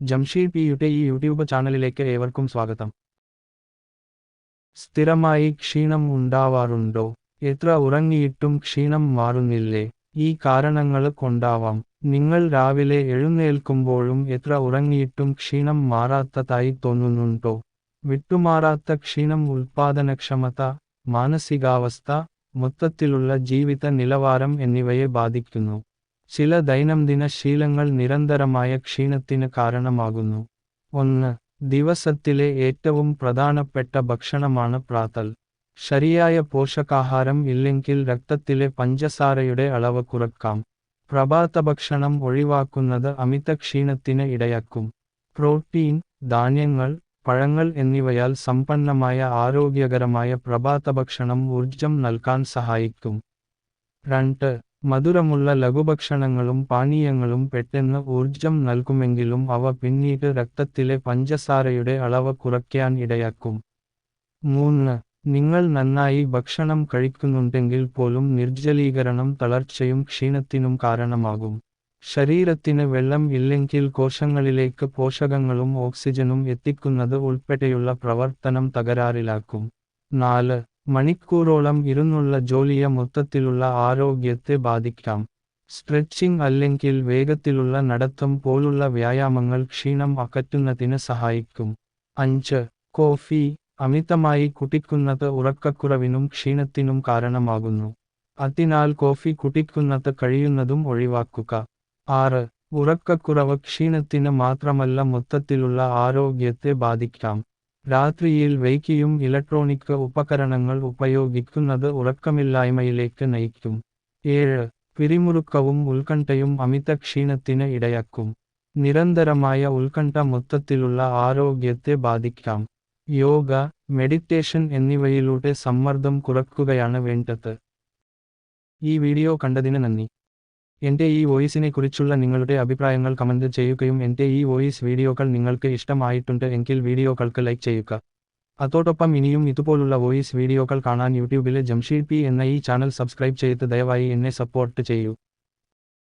ജംഷീദ് പിയുടെ ഈ യൂട്യൂബ് ചാനലിലേക്ക് ഏവർക്കും സ്വാഗതം. സ്ഥിരമായി ക്ഷീണം ഉണ്ടാവാറുണ്ടോ? എത്ര ഉറങ്ങിയിട്ടും ക്ഷീണം മാറുന്നില്ലേ? ഈ കാരണങ്ങൾ കൊണ്ടാവാം. നിങ്ങൾ രാവിലെ എഴുന്നേൽക്കുമ്പോഴും എത്ര ഉറങ്ങിയിട്ടും ക്ഷീണം മാറാത്തതായി തോന്നുന്നുണ്ടോ? വിട്ടുമാറാത്ത ക്ഷീണം ഉൽപാദനക്ഷമത മാനസികാവസ്ഥ മൊത്തത്തിലുള്ള ജീവിത നിലവാരം എന്നിവയെ ബാധിക്കുന്നു. ചില ദൈനംദിന ശീലങ്ങൾ നിരന്തരമായ ക്ഷീണത്തിന് കാരണമാകുന്നു. ഒന്ന് ദിവസത്തിലെ ഏറ്റവും പ്രധാനപ്പെട്ട ഭക്ഷണമാണ് പ്രാതൽ. ശരിയായ പോഷകാഹാരം ഇല്ലെങ്കിൽ രക്തത്തിലെ പഞ്ചസാരയുടെ അളവ് കുറക്കാം. പ്രഭാതഭക്ഷണം ഒഴിവാക്കുന്നത് അമിത ക്ഷീണത്തിന് ഇടയാക്കും. പ്രോട്ടീൻ ധാന്യങ്ങൾ പഴങ്ങൾ എന്നിവയാൽ സമ്പന്നമായ ആരോഗ്യകരമായ പ്രഭാതഭക്ഷണം ഊർജം നൽകാൻ സഹായിക്കും. രണ്ട് മധുരമുള്ള ലഘുഭക്ഷണങ്ങളും പാനീയങ്ങളും പെട്ടെന്ന് ഊർജം നൽകുമെങ്കിലും അവ പിന്നീട് രക്തത്തിലെ പഞ്ചസാരയുടെ അളവ് കുറയ്ക്കാൻ ഇടയാക്കും. മൂന്ന് നിങ്ങൾ നന്നായി ഭക്ഷണം കഴിക്കുന്നുണ്ടെങ്കിൽ പോലും നിർജലീകരണം തളർച്ചയും ക്ഷീണത്തിനും കാരണമാകും. ശരീരത്തിന് വെള്ളം ഇല്ലെങ്കിൽ കോശങ്ങളിലേക്ക് പോഷകങ്ങളും ഓക്സിജനും എത്തിക്കുന്നത് ഉൾപ്പെടെയുള്ള പ്രവർത്തനം തകരാറിലാക്കും. നാല് മണിക്കൂറോളം ഇരുന്നുള്ള ജോലിയ മൊത്തത്തിലുള്ള ആരോഗ്യത്തെ ബാധിക്കാം. സ്ട്രെച്ചിങ് അല്ലെങ്കിൽ വേഗത്തിലുള്ള നടത്തം പോലുള്ള വ്യായാമങ്ങൾ ക്ഷീണം അകറ്റുന്നതിന് സഹായിക്കും. അഞ്ച് കോഫി അമിതമായി കുടിക്കുന്നത് ഉറക്കക്കുറവിനും ക്ഷീണത്തിനും കാരണമാകുന്നു. അതിനാൽ കോഫി കുടിക്കുന്നത് കഴിയുന്നതും ഒഴിവാക്കുക. ആറ് ഉറക്കക്കുറവ് ക്ഷീണത്തിന് മാത്രമല്ല മൊത്തത്തിലുള്ള ആരോഗ്യത്തെ ബാധിക്കാം. രാത്രിയിൽ വൈകിയും ഇലക്ട്രോണിക് ഉപകരണങ്ങൾ ഉപയോഗിക്കുന്നത് ഉറക്കമില്ലായ്മയിലേക്ക് നയിക്കും. ഏഴ് പിരിമുറുക്കവും ഉത്കണ്ഠയും അമിത ക്ഷീണത്തിന് ഇടയാക്കും. നിരന്തരമായ ഉത്കണ്ഠ മൊത്തത്തിലുള്ള ആരോഗ്യത്തെ ബാധിക്കാം. യോഗ മെഡിറ്റേഷൻ എന്നിവയിലൂടെ സമ്മർദ്ദം കുറക്കുകയാണ് വേണ്ടത്. ഈ വീഡിയോ കണ്ടതിന് നന്ദി. എന്റെ ഈ വോയിസിനെ കുറിച്ചുള്ള നിങ്ങളുടെ അഭിപ്രായങ്ങൾ കമന്റ് ചെയ്യുകയും എന്റെ ഈ വോയിസ് വീഡിയോകൾ നിങ്ങൾക്ക് ഇഷ്ടമായിട്ടുണ്ട് എങ്കിൽ വീഡിയോകൾക്ക് ലൈക്ക് ചെയ്യുക. അതോടൊപ്പം ഇനിയും ഇതുപോലുള്ള വോയിസ് വീഡിയോകൾ കാണാൻ യൂട്യൂബിലെ ജംഷീദ് പി എന്ന ഈ ചാനൽ സബ്സ്ക്രൈബ് ചെയ്ത് ദയവായി എന്നെ സപ്പോർട്ട് ചെയ്യൂ.